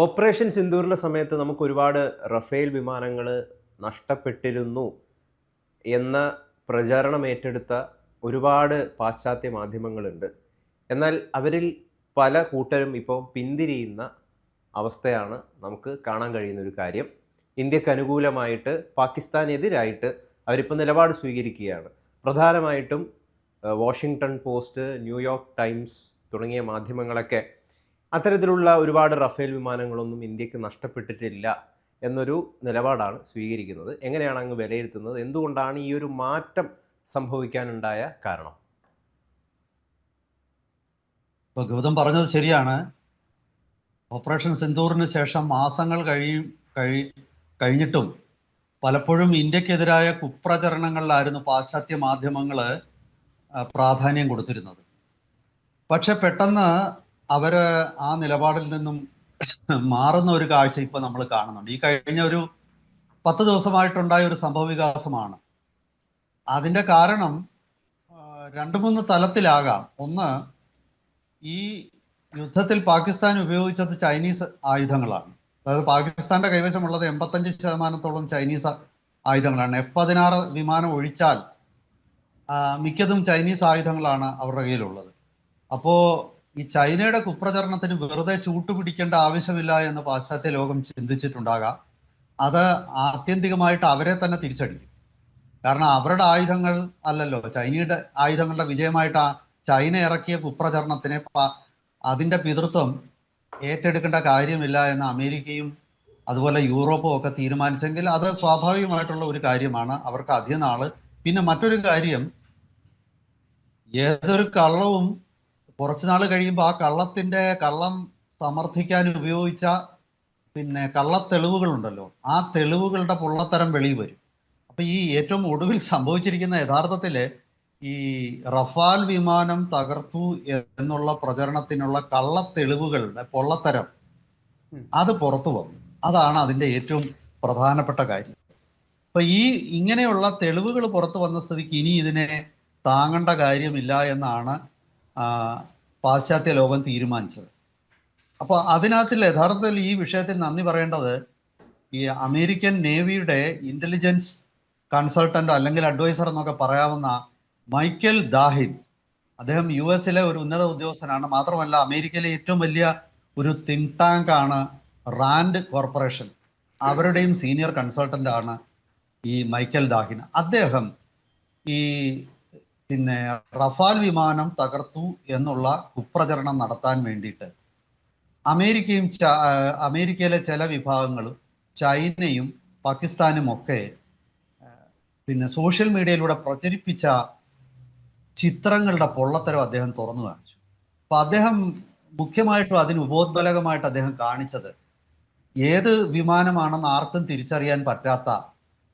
Operation സിന്ദൂറിന്റെ സമയത്ത് നമുക്ക് ഒരുപാട് റഫേൽ വിമാനങ്ങൾ നഷ്ടപ്പെട്ടിരുന്നു എന്ന പ്രചാരണം ഏറ്റെടുത്ത ഒരുപാട് പാശ്ചാത്യ മാധ്യമങ്ങളുണ്ട്. എന്നാൽ അവരിൽ പല കൂട്ടരും ഇപ്പോൾ പിന്തിരിയുന്ന അവസ്ഥയാണ് നമുക്ക് കാണാൻ കഴിയുന്ന ഒരു കാര്യം. ഇന്ത്യയ്ക്ക് അനുകൂലമായിട്ട് പാകിസ്ഥാനെതിരായിട്ട് അവരിപ്പോൾ നിലപാട് സ്വീകരിക്കുകയാണ്. പ്രധാനമായിട്ടും വാഷിങ്ടൺ പോസ്റ്റ് ന്യൂയോർക്ക് ടൈംസ് തുടങ്ങിയ മാധ്യമങ്ങളൊക്കെ അത്തരത്തിലുള്ള ഒരുപാട് റഫേൽ വിമാനങ്ങളൊന്നും ഇന്ത്യയ്ക്ക് നഷ്ടപ്പെട്ടിട്ടില്ല എന്നൊരു നിലപാടാണ് സ്വീകരിക്കുന്നത്. എങ്ങനെയാണ് അങ്ങ് വിലയിരുത്തുന്നത്? എന്തുകൊണ്ടാണ് ഈ ഒരു മാറ്റം സംഭവിക്കാനുണ്ടായ കാരണം? ഇപ്പൊ ഗൗതം പറഞ്ഞത് ശരിയാണ്. ഓപ്പറേഷൻ സിന്ദൂറിന് ശേഷം മാസങ്ങൾ കഴിയും കഴി കഴിഞ്ഞിട്ടും പലപ്പോഴും ഇന്ത്യക്കെതിരായ കുപ്രചരണങ്ങളിലായിരുന്നു പാശ്ചാത്യ മാധ്യമങ്ങൾ പ്രാധാന്യം കൊടുത്തിരുന്നത്. പക്ഷെ പെട്ടെന്ന് അവർ ആ നിലപാടിൽ നിന്നും മാറുന്ന ഒരു കാഴ്ച ഇപ്പൊ നമ്മൾ കാണുന്നുണ്ട്. ഈ കഴിഞ്ഞ ഒരു പത്ത് ദിവസമായിട്ടുണ്ടായ ഒരു സംഭവ വികാസമാണ്. അതിന്റെ കാരണം രണ്ടു മൂന്ന് തലത്തിലാകാം. ഒന്ന് ഈ യുദ്ധത്തിൽ പാകിസ്ഥാൻ ഉപയോഗിച്ചത് ചൈനീസ് ആയുധങ്ങളാണ്. അതായത് പാകിസ്ഥാന്റെ കൈവശമുള്ളത് എൺപത്തഞ്ച് ശതമാനത്തോളം ചൈനീസ് ആയുധങ്ങളാണ്. എഫ് പതിനാറ് വിമാനം ഒഴിച്ചാൽ മിക്കതും ചൈനീസ് ആയുധങ്ങളാണ് അവരുടെ കയ്യിലുള്ളത്. അപ്പോ ഈ ചൈനയുടെ കുപ്രചരണത്തിന് വെറുതെ ചൂട്ടുപിടിക്കേണ്ട ആവശ്യമില്ല എന്ന് പാശ്ചാത്യ ലോകം ചിന്തിച്ചിട്ടുണ്ടാകാം. അത് ആത്യന്തികമായിട്ട് അവരെ തന്നെ തിരിച്ചടിക്കും. കാരണം അവരുടെ ആയുധങ്ങൾ അല്ലല്ലോ ചൈനയുടെ ആയുധങ്ങളുടെ വിജയമായിട്ട് ചൈന ഇറക്കിയ കുപ്രചരണത്തിനെ അതിന്റെ പിതൃത്വം ഏറ്റെടുക്കേണ്ട കാര്യമില്ല എന്ന് അമേരിക്കയും അതുപോലെ യൂറോപ്പും ഒക്കെ തീരുമാനിച്ചെങ്കിൽ അത് സ്വാഭാവികമായിട്ടുള്ള ഒരു കാര്യമാണ്. അവർക്ക് അധികം നാൾ. പിന്നെ മറ്റൊരു കാര്യം ഏതൊരു കള്ളവും കുറച്ചു നാൾ കഴിയുമ്പോൾ ആ കള്ളത്തിന്റെ കള്ളം സമർത്ഥിക്കാൻ ഉപയോഗിച്ച പിന്നെ കള്ളത്തെളിവുകളുണ്ടല്ലോ ആ തെളിവുകളുടെ പൊള്ളത്തരം വെളിയിൽ വരും. അപ്പൊ ഈ ഏറ്റവും ഒടുവിൽ സംഭവിച്ചിരിക്കുന്ന യഥാർത്ഥത്തിൽ ഈ റഫാൽ വിമാനം തകർത്തു എന്നുള്ള പ്രചരണത്തിനുള്ള കള്ളത്തെളിവുകളുടെ പൊള്ളത്തരം അത് പുറത്തു വന്നു. അതാണ് അതിന്റെ ഏറ്റവും പ്രധാനപ്പെട്ട കാര്യം. അപ്പൊ ഈ ഇങ്ങനെയുള്ള തെളിവുകൾ പുറത്തു വന്ന സ്ഥിതിക്ക് ഇനി ഇതിനെ താങ്ങേണ്ട കാര്യമില്ല എന്നാണ് പാശ്ചാത്യ ലോകം തീരുമാനിച്ചത്. അപ്പോൾ അതിനകത്തിൽ യഥാർത്ഥത്തിൽ ഈ വിഷയത്തിൽ നന്ദി പറയേണ്ടത് ഈ അമേരിക്കൻ നേവിയുടെ ഇന്റലിജൻസ് കൺസൾട്ടന്റ് അല്ലെങ്കിൽ അഡ്വൈസർ എന്നൊക്കെ പറയാവുന്ന മൈക്കൽ ദാഹിൻ. അദ്ദേഹം യു എസിലെ ഒരു ഉന്നത ഉദ്യോഗസ്ഥനാണ്. മാത്രമല്ല അമേരിക്കയിലെ ഏറ്റവും വലിയ ഒരു തിങ്ക് ടാങ്ക് ആണ് റാൻഡ് കോർപ്പറേഷൻ. അവരുടെയും സീനിയർ കൺസൾട്ടന്റ് ആണ് ഈ മൈക്കൽ ദാഹിൻ. അദ്ദേഹം ഈ പിന്നെ റഫാൽ വിമാനം തകർത്തു എന്നുള്ള കുപ്രചരണം നടത്താൻ വേണ്ടിയിട്ട് അമേരിക്കയും അമേരിക്കയിലെ ചില വിഭാഗങ്ങളും ചൈനയും പാകിസ്ഥാനും ഒക്കെ പിന്നെ സോഷ്യൽ മീഡിയയിലൂടെ പ്രചരിപ്പിച്ച ചിത്രങ്ങളുടെ പൊള്ളത്തരം അദ്ദേഹം തുറന്നു കാണിച്ചു. അപ്പൊ അദ്ദേഹം മുഖ്യമായിട്ടും അതിന് ഉപോത്ബലകമായിട്ട് അദ്ദേഹം കാണിച്ചത് ഏത് വിമാനമാണെന്ന് ആർക്കും തിരിച്ചറിയാൻ പറ്റാത്ത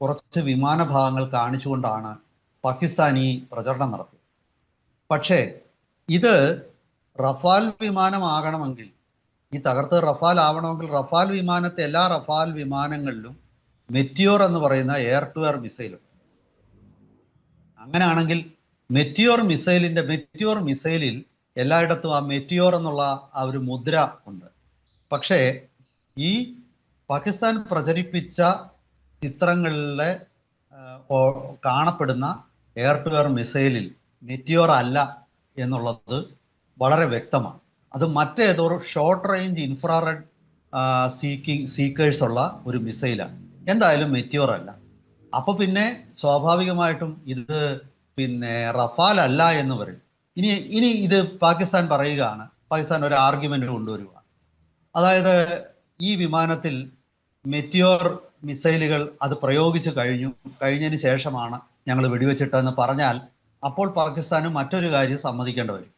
കുറച്ച് വിമാന ഭാഗങ്ങൾ കാണിച്ചുകൊണ്ടാണ് പാകിസ്ഥാൻ ഈ പ്രചരണം നടത്തി. പക്ഷേ ഇത് റഫാൽ വിമാനമാകണമെങ്കിൽ ഈ തകർത്ത് റഫാൽ ആവണമെങ്കിൽ റഫാൽ വിമാനത്തെ എല്ലാ റഫാൽ വിമാനങ്ങളിലും മെറ്റിയോർ എന്ന് പറയുന്ന എയർ ടു എയർ മിസൈൽ അങ്ങനെയാണെങ്കിൽ മെറ്റിയോർ മിസൈലിന്റെ മെറ്റിയോർ മിസൈലിൽ എല്ലായിടത്തും ആ മെറ്റിയോർ എന്നുള്ള ആ ഒരു മുദ്ര ഉണ്ട്. പക്ഷേ ഈ പാകിസ്ഥാൻ പ്രചരിപ്പിച്ച ചിത്രങ്ങളിലെ കാണപ്പെടുന്ന എയർ ടു എയർ മിസൈലിൽ മെറ്റിയോർ അല്ല എന്നുള്ളത് വളരെ വ്യക്തമാണ്. അത് മറ്റേതോ short range infrared seeking seekers ഉള്ള ഒരു മിസൈലാണ്. എന്തായാലും മെറ്റിയോർ അല്ല. അപ്പോൾ പിന്നെ സ്വാഭാവികമായിട്ടും ഇത് പിന്നെ റഫാൽ അല്ല എന്ന് പറയും. ഇനി ഇനി ഇത് പാകിസ്ഥാൻ പറയുകയാണ്. പാകിസ്ഥാൻ ഒരു ആർഗ്യുമെന്റ് കൊണ്ടുവരികയാണ് അതായത് ഈ വിമാനത്തിൽ മെറ്റിയോർ മിസൈലുകൾ അത് പ്രയോഗിച്ചു കഴിഞ്ഞു. കഴിഞ്ഞതിന് ശേഷമാണ് ഞങ്ങൾ വെടിവെച്ചിട്ടെന്ന് പറഞ്ഞാൽ അപ്പോൾ പാകിസ്ഥാനും മറ്റൊരു കാര്യം സമ്മതിക്കേണ്ടി വരും.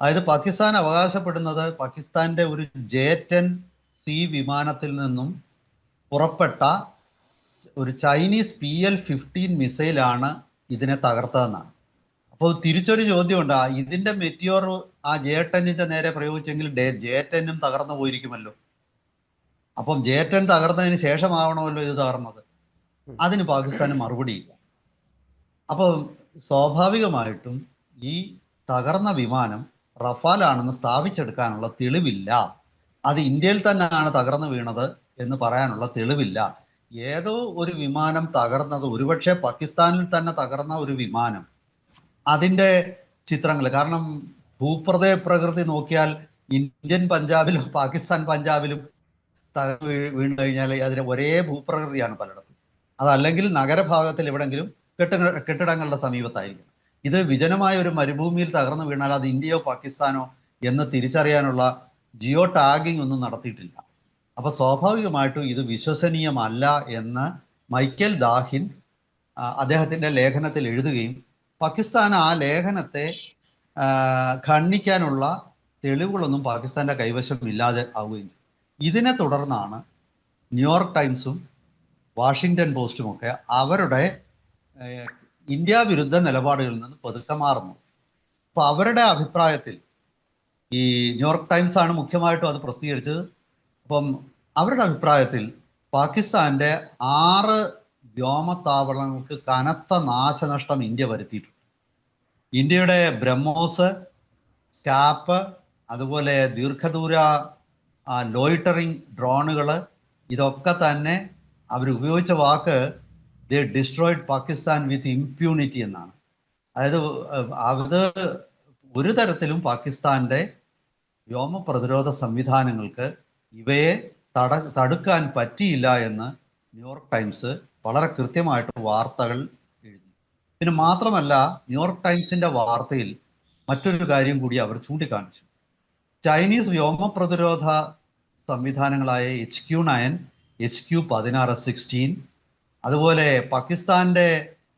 അതായത് പാകിസ്ഥാൻ അവകാശപ്പെടുന്നത് പാകിസ്ഥാന്റെ ഒരു ജെ ടെൻ സി വിമാനത്തിൽ നിന്നും പുറപ്പെട്ട ഒരു ചൈനീസ് പി എൽ ഫിഫ്റ്റീൻ മിസൈലാണ് ഇതിനെ തകർത്തതെന്നാണ്. അപ്പോൾ തിരിച്ചൊരു ചോദ്യമുണ്ട്. ഇതിന്റെ മെറ്റിയോർ ആ ജെ ടെന്നിന്റെ നേരെ പ്രയോഗിച്ചെങ്കിൽ ടെന്നും തകർന്നു പോയിരിക്കുമല്ലോ. അപ്പം ജെ ടെൻ തകർന്നതിന് ശേഷമാവണമല്ലോ ഇത് തകർന്നത്. അതിന് പാകിസ്ഥാന് മറുപടിയില്ല അപ്പം സ്വാഭാവികമായിട്ടും ഈ തകർന്ന വിമാനം റഫാലാണെന്ന് സ്ഥാപിച്ചെടുക്കാനുള്ള തെളിവില്ല. അത് ഇന്ത്യയിൽ തന്നെയാണ് തകർന്നു വീണത് എന്ന് പറയാനുള്ള തെളിവില്ല. ഏതോ ഒരു വിമാനം തകർന്നത് ഒരുപക്ഷെ പാകിസ്ഥാനിൽ തന്നെ തകർന്ന ഒരു വിമാനം അതിന്റെ ചിത്രങ്ങൾ. കാരണം ഭൂപ്രദേ പ്രകൃതി നോക്കിയാൽ ഇന്ത്യൻ പഞ്ചാബിലും പാകിസ്ഥാൻ പഞ്ചാബിലും തകർന്നു വീണ് കഴിഞ്ഞാൽ അതിന് ഒരേ ഭൂപ്രകൃതിയാണ് പലയിടത്തും. അതല്ലെങ്കിൽ നഗരഭാഗത്തിൽ എവിടെങ്കിലും കെട്ടിട കെട്ടിടങ്ങളുടെ സമീപത്തായിരിക്കും. ഇത് വിജനമായ ഒരു മരുഭൂമിയിൽ തകർന്നു വീണാൽ അത് ഇന്ത്യയോ പാകിസ്ഥാനോ എന്ന് തിരിച്ചറിയാനുള്ള ജിയോ ടാഗിംഗ് ഒന്നും നടത്തിയിട്ടില്ല. അപ്പൊ സ്വാഭാവികമായിട്ടും ഇത് വിശ്വസനീയമല്ല എന്ന് മൈക്കൽ ദാഹിൻ അദ്ദേഹത്തിന്റെ ലേഖനത്തിൽ എഴുതുകയും പാകിസ്ഥാൻ ആ ലേഖനത്തെ ഖണ്ഡിക്കാനുള്ള തെളിവുകളൊന്നും പാകിസ്ഥാന്റെ കൈവശം ഇല്ലാതെ ആവുകയും ഇതിനെ തുടർന്നാണ് ന്യൂയോർക്ക് ടൈംസും വാഷിങ്ടൺ പോസ്റ്റും ഒക്കെ അവരുടെ ഇന്ത്യ വിരുദ്ധ നിലപാടുകളിൽ നിന്ന് പതുക്കെ മാറുന്നു. അപ്പൊ അവരുടെ അഭിപ്രായത്തിൽ ഈ ന്യൂയോർക്ക് ടൈംസ് ആണ് മുഖ്യമായിട്ടും അത് പ്രസിദ്ധീകരിച്ചത്. അപ്പം അവരുടെ അഭിപ്രായത്തിൽ പാകിസ്ഥാന്റെ ആറ് വ്യോമത്താവളങ്ങൾക്ക് കനത്ത നാശനഷ്ടം ഇന്ത്യ വരുത്തിയിട്ടുണ്ട്. ഇന്ത്യയുടെ ബ്രഹ്മോസ് സ്റ്റാപ്പ് അതുപോലെ ദീർഘദൂര ലോയിറ്ററിംഗ് ഡ്രോണുകൾ ഇതൊക്കെ തന്നെ അവർ ഉപയോഗിച്ച വാക്ക് ദേ ഡിസ്ട്രോയിഡ് പാകിസ്ഥാൻ വിത്ത് ഇംപ്യൂണിറ്റി എന്നാണ്. അതായത് അത് ഒരു തരത്തിലും പാകിസ്ഥാന്റെ വ്യോമ പ്രതിരോധ സംവിധാനങ്ങൾക്ക് ഇവയെ തട തടുക്കാൻ പറ്റിയില്ല എന്ന് ന്യൂയോർക്ക് ടൈംസ് വളരെ കൃത്യമായിട്ട് വാർത്തകൾ എഴുതി. പിന്നെ മാത്രമല്ല ന്യൂയോർക്ക് ടൈംസിന്റെ വാർത്തയിൽ മറ്റൊരു കാര്യം കൂടി അവർ ചൂണ്ടിക്കാണിച്ചു. ചൈനീസ് വ്യോമ പ്രതിരോധ സംവിധാനങ്ങളായ H Q nine H Q പതിനാറ് സിക്സ്റ്റീൻ അതുപോലെ പാകിസ്ഥാന്റെ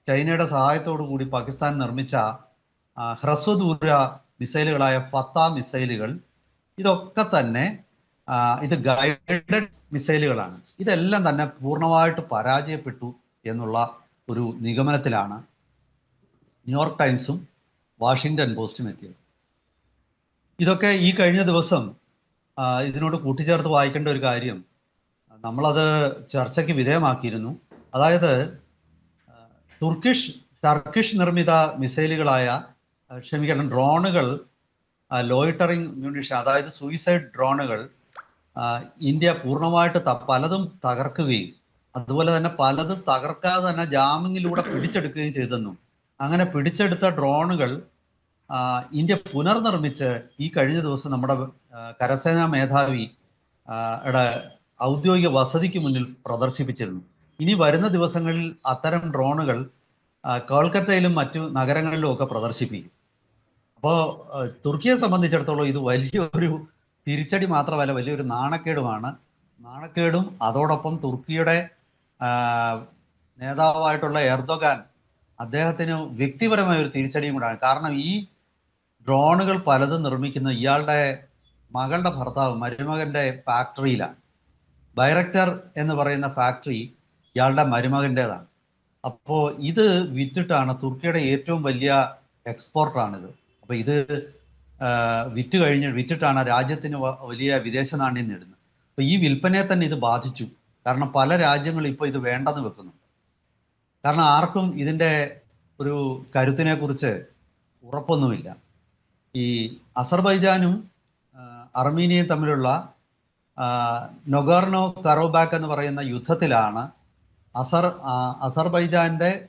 ചൈനയുടെ സഹായത്തോടു കൂടി പാകിസ്ഥാൻ നിർമ്മിച്ച ഹ്രസ്വദൂര മിസൈലുകളായ ഫത്ത മിസൈലുകൾ. ഇതൊക്കെ തന്നെ ഇത് ഗൈഡഡ് മിസൈലുകളാണ്. ഇതെല്ലാം തന്നെ പൂർണമായിട്ട് പരാജയപ്പെട്ടു എന്നുള്ള ഒരു നിഗമനത്തിലാണ് ന്യൂയോർക്ക് ടൈംസും വാഷിങ്ടൺ പോസ്റ്റും എത്തിയത്. ഇതൊക്കെ ഈ കഴിഞ്ഞ ദിവസം ഇതിനോട് കൂട്ടിച്ചേർത്ത് വായിക്കേണ്ട ഒരു കാര്യം നമ്മളത് ചർച്ചയ്ക്ക് വിധേയമാക്കിയിരുന്നു. അതായത് തുർക്കിഷ് ടർക്കിഷ് നിർമ്മിത മിസൈലുകളായ ക്ഷമിക്കണം ഡ്രോണുകൾ ലോയിറ്ററിംഗ് മ്യൂണിഷൻ അതായത് സൂയിസൈഡ് ഡ്രോണുകൾ ഇന്ത്യ പൂർണമായിട്ട് പലതും തകർക്കുകയും അതുപോലെ തന്നെ പലതും തകർക്കാതെ തന്നെ ജാമിങ്ങിലൂടെ പിടിച്ചെടുക്കുകയും ചെയ്തെന്നും അങ്ങനെ പിടിച്ചെടുത്ത ഡ്രോണുകൾ ഇന്ത്യ പുനർനിർമ്മിച്ച് ഈ കഴിഞ്ഞ ദിവസം നമ്മുടെ കരസേനാ മേധാവി ഔദ്യോഗിക വസതിക്ക് മുന്നിൽ പ്രദർശിപ്പിച്ചിരുന്നു. ഇനി വരുന്ന ദിവസങ്ങളിൽ അത്തരം ഡ്രോണുകൾ കൊൽക്കത്തയിലും മറ്റു നഗരങ്ങളിലും ഒക്കെ പ്രദർശിപ്പിക്കും. അപ്പോൾ തുർക്കിയെ സംബന്ധിച്ചിടത്തോളം ഇത് വലിയൊരു തിരിച്ചടി മാത്രമല്ല വലിയൊരു നാണക്കേടുമാണ്. നാണക്കേടും അതോടൊപ്പം തുർക്കിയുടെ നേതാവായിട്ടുള്ള എർദോഗാൻ അദ്ദേഹത്തിന് വ്യക്തിപരമായ ഒരു തിരിച്ചടിയും കൂടാണ് കാരണം ഈ ഡ്രോണുകൾ പലതും നിർമ്മിക്കുന്ന ഇയാളുടെ മകളുടെ ഭർത്താവ് മരുമകന്റെ ഫാക്ടറിയിലാണ്. ബൈറക്ടർ എന്ന് പറയുന്ന ഫാക്ടറി ഇയാളുടെ മരുമകന്റെതാണ് അപ്പോൾ ഇത് വിറ്റിട്ടാണ് തുർക്കിയുടെ ഏറ്റവും വലിയ എക്സ്പോർട്ടാണിത്. അപ്പോൾ ഇത് വിറ്റ് കഴിഞ്ഞ് വിറ്റിട്ടാണ് രാജ്യത്തിന് വലിയ വിദേശ നാണ്യം നേടുന്നത്. അപ്പോൾ ഈ വിൽപ്പനയെ തന്നെ ഇത് ബാധിച്ചു. കാരണം പല രാജ്യങ്ങളും ഇപ്പോൾ ഇത് വേണ്ടെന്ന് വെക്കുന്നു കാരണം ആർക്കും ഇതിന്റെ ഒരു കരുത്തിനെ കുറിച്ച് ഉറപ്പൊന്നുമില്ല. ഈ അസർബൈജാനും അർമീനിയയും തമ്മിലുള്ള നൊഗാർണോ കറോബാക്ക് എന്ന് പറയുന്ന യുദ്ധത്തിലാണ് അസർ അസർബൈജാന്റെ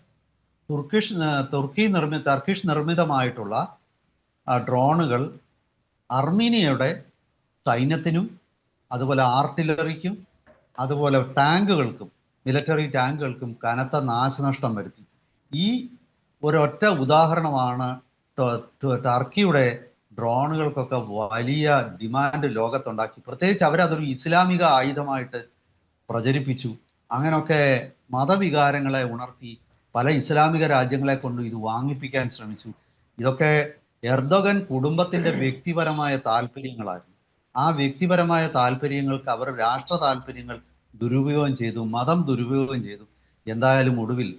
തുർക്കിഷ് തുർക്കി നിർമ്മി ടർക്കിഷ് നിർമ്മിതമായിട്ടുള്ള ഡ്രോണുകൾ അർമീനിയയുടെ സൈന്യത്തിനും അതുപോലെ ആർട്ടിലറിക്കും അതുപോലെ ടാങ്കുകൾക്കും മിലിറ്ററി ടാങ്കുകൾക്കും കനത്ത നാശനഷ്ടം വരുത്തി. ഈ ഒരൊറ്റ ഉദാഹരണമാണ് ടർക്കിയുടെ ഡ്രോണുകൾക്കൊക്കെ വലിയ ഡിമാൻഡ് ലോകത്തുണ്ടാക്കി. പ്രത്യേകിച്ച് അവരതൊരു ഇസ്ലാമിക ആയുധമായിട്ട് പ്രചരിപ്പിച്ചു. അങ്ങനെയൊക്കെ മതവികാരങ്ങളെ ഉണർത്തി പല ഇസ്ലാമിക രാജ്യങ്ങളെ കൊണ്ട് ഇത് വാങ്ങിപ്പിക്കാൻ ശ്രമിച്ചു. ഇതൊക്കെ എർദോഗൻ കുടുംബത്തിന്റെ വ്യക്തിപരമായ താല്പര്യങ്ങളായിരുന്നു. ആ വ്യക്തിപരമായ താല്പര്യങ്ങൾക്ക് അവർ രാഷ്ട്ര താല്പര്യങ്ങൾ ദുരുപയോഗം ചെയ്തു മതം ദുരുപയോഗം ചെയ്തു. എന്തായാലും ഒടുവിൽ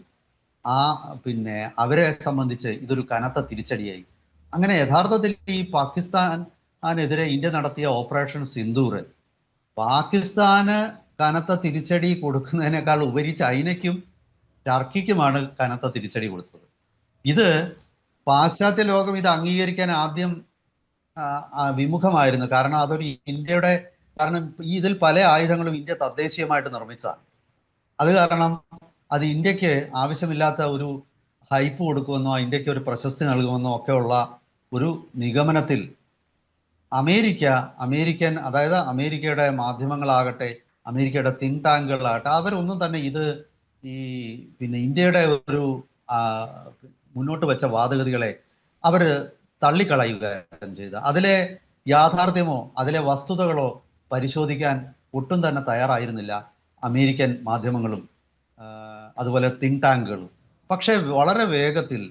ആ പിന്നെ അവരെ സംബന്ധിച്ച് ഇതൊരു കനത്ത തിരിച്ചടിയായി. അങ്ങനെ യഥാർത്ഥത്തിൽ ഈ പാകിസ്ഥാനെതിരെ ഇന്ത്യ നടത്തിയ ഓപ്പറേഷൻ സിന്ദൂർ. പാകിസ്ഥാന് കനത്ത തിരിച്ചടി കൊടുക്കുന്നതിനേക്കാൾ ഉപരി ചൈനയ്ക്കും ടർക്കിക്കുമാണ് കനത്ത തിരിച്ചടി കൊടുത്തത്. ഇത് പാശ്ചാത്യ ലോകം ഇത് അംഗീകരിക്കാൻ ആദ്യം വിമുഖമായിരുന്നു. കാരണം അതൊരു ഇന്ത്യയുടെ കാരണം ഈ ഇതിൽ പല ആയുധങ്ങളും ഇന്ത്യ തദ്ദേശീയമായിട്ട് നിർമ്മിച്ചതാണ്. അത് കാരണം അത് ഇന്ത്യയ്ക്ക് ആവശ്യമില്ലാത്ത ഒരു ഹൈപ്പ് കൊടുക്കുമെന്നോ ഇന്ത്യയ്ക്ക് ഒരു പ്രശസ്തി നൽകുമെന്നോ ഒക്കെയുള്ള ഒരു നിഗമനത്തിൽ അമേരിക്ക അമേരിക്കൻ അതായത് അമേരിക്കയുടെ മാധ്യമങ്ങളാകട്ടെ അമേരിക്കയുടെ തിങ്ക് ടാങ്കുകളാകട്ടെ അവരൊന്നും തന്നെ ഇത് ഈ പിന്നെ ഇന്ത്യയുടെ ഒരു മുന്നോട്ട് വെച്ച വാദഗതികളെ അവർ തള്ളിക്കളയുക ചെയ്ത് അതിലെ യാഥാർത്ഥ്യമോ അതിലെ വസ്തുതകളോ പരിശോധിക്കാൻ ഒട്ടും തന്നെ തയ്യാറായിരുന്നില്ല അമേരിക്കൻ മാധ്യമങ്ങളും അതുപോലെ തിങ്ക് ടാങ്കുകളും പക്ഷേ വളരെ വേഗത്തിൽ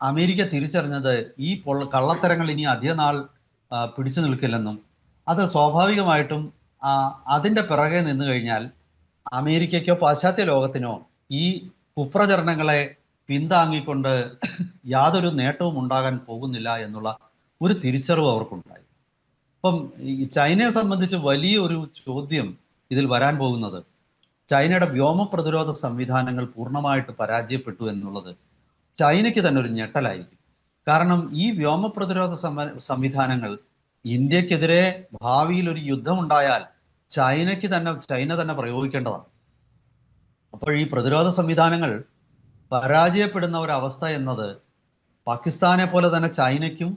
അമേരിക്ക തിരിച്ചറിഞ്ഞത് ഈ കള്ളത്തരങ്ങൾ ഇനി അധികനാൾ പിടിച്ചു നിൽക്കില്ലെന്നും അത് സ്വാഭാവികമായിട്ടും ആ, അതിന്റെ പിറകെ നിന്നു കഴിഞ്ഞാൽ അമേരിക്കയ്ക്കോ പാശ്ചാത്യ ലോകത്തിനോ ഈ കുപ്രചരണങ്ങളെ പിന്താങ്ങിക്കൊണ്ട് യാതൊരു നേട്ടവും ഉണ്ടാകാൻ പോകുന്നില്ല എന്നുള്ള ഒരു തിരിച്ചറിവ് അവർക്കുണ്ടായി. അപ്പം ഈ ചൈനയെ സംബന്ധിച്ച് വലിയൊരു ചോദ്യം ഇതിൽ വരാൻ പോകുന്നത്. ചൈനയുടെ വ്യോമ പ്രതിരോധ സംവിധാനങ്ങൾ പൂർണമായിട്ട് പരാജയപ്പെട്ടു എന്നുള്ളത് ചൈനയ്ക്ക് തന്നെ ഒരു ഞെട്ടലായിരിക്കും. കാരണം ഈ വ്യോമ പ്രതിരോധ സംവിധാനങ്ങൾ ഇന്ത്യക്കെതിരെ ഭാവിയിൽ ഒരു യുദ്ധമുണ്ടായാൽ ചൈനയ്ക്ക് തന്നെ ചൈന തന്നെ പ്രയോഗിക്കേണ്ടതാണ്. അപ്പോൾ ഈ പ്രതിരോധ സംവിധാനങ്ങൾ പരാജയപ്പെടുന്ന ഒരവസ്ഥ എന്നത് പാകിസ്ഥാനെ പോലെ തന്നെ ചൈനയ്ക്കും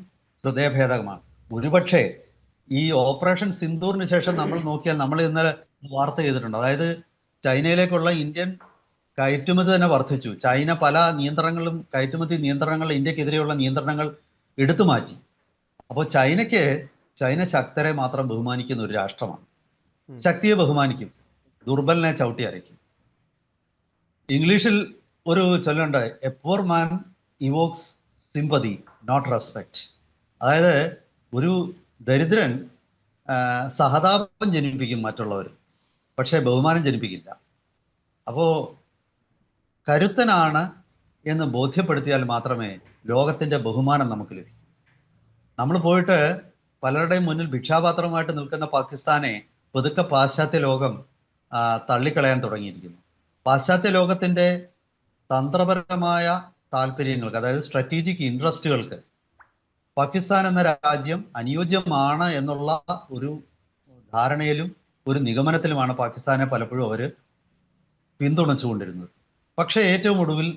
ഹൃദയഭേദകമാണ്. ഒരുപക്ഷെ ഈ ഓപ്പറേഷൻ സിന്ദൂറിന് ശേഷം നമ്മൾ നോക്കിയാൽ നമ്മൾ ഇന്നലെ വാർത്ത ചെയ്തിട്ടുണ്ട്. അതായത് ചൈനയിലേക്കുള്ള ഇന്ത്യൻ കയറ്റുമതി തന്നെ വർദ്ധിച്ചു. ചൈന പല നിയന്ത്രണങ്ങളും കയറ്റുമതി നിയന്ത്രണങ്ങൾ ഇന്ത്യക്കെതിരെയുള്ള നിയന്ത്രണങ്ങൾ എടുത്തു മാറ്റി. അപ്പോൾ ചൈനയ്ക്ക് ചൈന ശക്തരെ മാത്രം ബഹുമാനിക്കുന്ന ഒരു രാഷ്ട്രമാണ്. ശക്തിയെ ബഹുമാനിക്കും. ദുർബലനെ ചവിട്ടി അരയ്ക്കും. ഇംഗ്ലീഷിൽ ഒരു ചൊല്ലുണ്ട് a poor man evokes sympathy not respect അതായത് ഒരു ദരിദ്രൻ സഹതാപം ജനിപ്പിക്കും മറ്റുള്ളവർ പക്ഷേ ബഹുമാനം ജനിപ്പിക്കില്ല. അപ്പോൾ കരുത്തനാണ് എന്ന് ബോധ്യപ്പെടുത്തിയാൽ മാത്രമേ ലോകത്തിന്റെ ബഹുമാനം നമുക്ക് ലഭിക്കൂ. നമ്മൾ പോയിട്ട് പലരുടെയും മുന്നിൽ ഭിക്ഷാപാത്രമായിട്ട് നിൽക്കുന്ന പാകിസ്ഥാനെ പതുക്കെ പാശ്ചാത്യ ലോകം തള്ളിക്കളയാൻ തുടങ്ങിയിരിക്കുന്നു. പാശ്ചാത്യ ലോകത്തിന്റെ തന്ത്രപരമായ താല്പര്യങ്ങൾക്ക് അതായത് സ്ട്രാറ്റജിക് ഇൻട്രസ്റ്റുകൾക്ക് പാകിസ്ഥാൻ എന്ന രാജ്യം അനുയോജ്യമാണ് എന്നുള്ള ഒരു ധാരണയിലും ഒരു നിഗമനത്തിലുമാണ് പാകിസ്ഥാനെ പലപ്പോഴും അവർ പിന്തുണച്ചുകൊണ്ടിരുന്നത്. പക്ഷേ ഏറ്റവും ഒടുവിൽ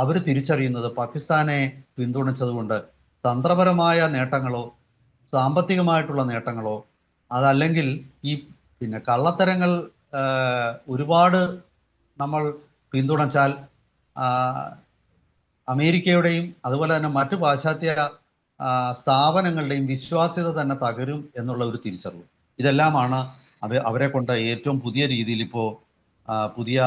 അവർ തിരിച്ചറിയുന്നത് പാകിസ്ഥാനെ പിന്തുണച്ചതുകൊണ്ട് തന്ത്രപരമായ നേട്ടങ്ങളോ സാമ്പത്തികമായിട്ടുള്ള നേട്ടങ്ങളോ അതല്ലെങ്കിൽ ഈ പിന്നെ കള്ളത്തരങ്ങൾ ഒരുപാട് നമ്മൾ പിന്തുണച്ചാൽ അമേരിക്കയുടെയും അതുപോലെ തന്നെ മറ്റു പാശ്ചാത്യ സ്ഥാപനങ്ങളുടെയും വിശ്വാസ്യത തന്നെ തകരും എന്നുള്ള ഒരു തിരിച്ചറിവ്. ഇതെല്ലാമാണ് അവ അവരെ കൊണ്ട് ഏറ്റവും പുതിയ രീതിയിൽ ഇപ്പോൾ പുതിയ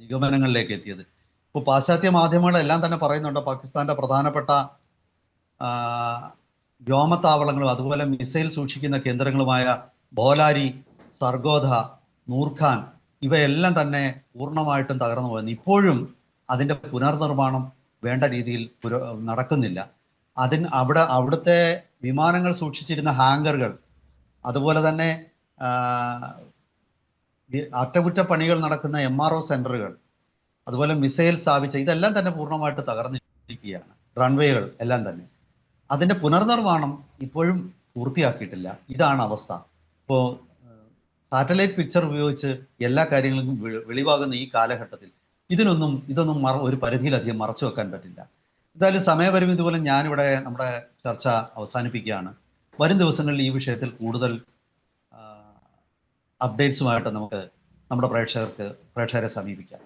നിഗമനങ്ങളിലേക്ക് എത്തിയത്. ഇപ്പോൾ പാശ്ചാത്യ മാധ്യമങ്ങളെല്ലാം തന്നെ പറയുന്നുണ്ട് പാകിസ്ഥാന്റെ പ്രധാനപ്പെട്ട വ്യോമത്താവളങ്ങളും അതുപോലെ മിസൈൽ സൂക്ഷിക്കുന്ന കേന്ദ്രങ്ങളുമായ ബോലാരി സർഗോധ നൂർഖാൻ ഇവയെല്ലാം തന്നെ പൂർണമായിട്ടും തകർന്നു പോകുന്നു ഇപ്പോഴും അതിന്റെ പുനർനിർമ്മാണം വേണ്ട രീതിയിൽ പുര നടക്കുന്നില്ല. അതിന് അവിടെ അവിടുത്തെ വിമാനങ്ങൾ സൂക്ഷിച്ചിരുന്ന ഹാങ്കറുകൾ അതുപോലെ തന്നെ അറ്റകുറ്റപ്പണികൾ നടക്കുന്ന എം ആർ ഒ സെന്ററുകൾ അതുപോലെ മിസൈൽ സ്ഥാപിച്ച ഇതെല്ലാം തന്നെ പൂർണമായിട്ട് തകർന്നിരിക്കുകയാണ്. റൺവേകൾ എല്ലാം തന്നെ. അതിന്റെ പുനർനിർമ്മാണം ഇപ്പോഴും പൂർത്തിയാക്കിയിട്ടില്ല. ഇതാണ് അവസ്ഥ. ഇപ്പോൾ സാറ്റലൈറ്റ് പിക്ചർ ഉപയോഗിച്ച് എല്ലാ കാര്യങ്ങളും വെളിവാകുന്ന ഈ കാലഘട്ടത്തിൽ ഇതിനൊന്നും ഇതൊന്നും മറ ഒരു പരിധിയിലധികം മറച്ചു വെക്കാൻ പറ്റില്ല. എന്തായാലും സമയപരിമിതി പോലെ ഞാനിവിടെ നമ്മുടെ ചർച്ച അവസാനിപ്പിക്കുകയാണ്. വരും ദിവസങ്ങളിൽ ഈ വിഷയത്തിൽ കൂടുതൽ അപ്ഡേറ്റ്സുമായിട്ട് നമുക്ക് നമ്മുടെ പ്രേക്ഷകർക്ക് പ്രേക്ഷകരെ സമീപിക്കാം.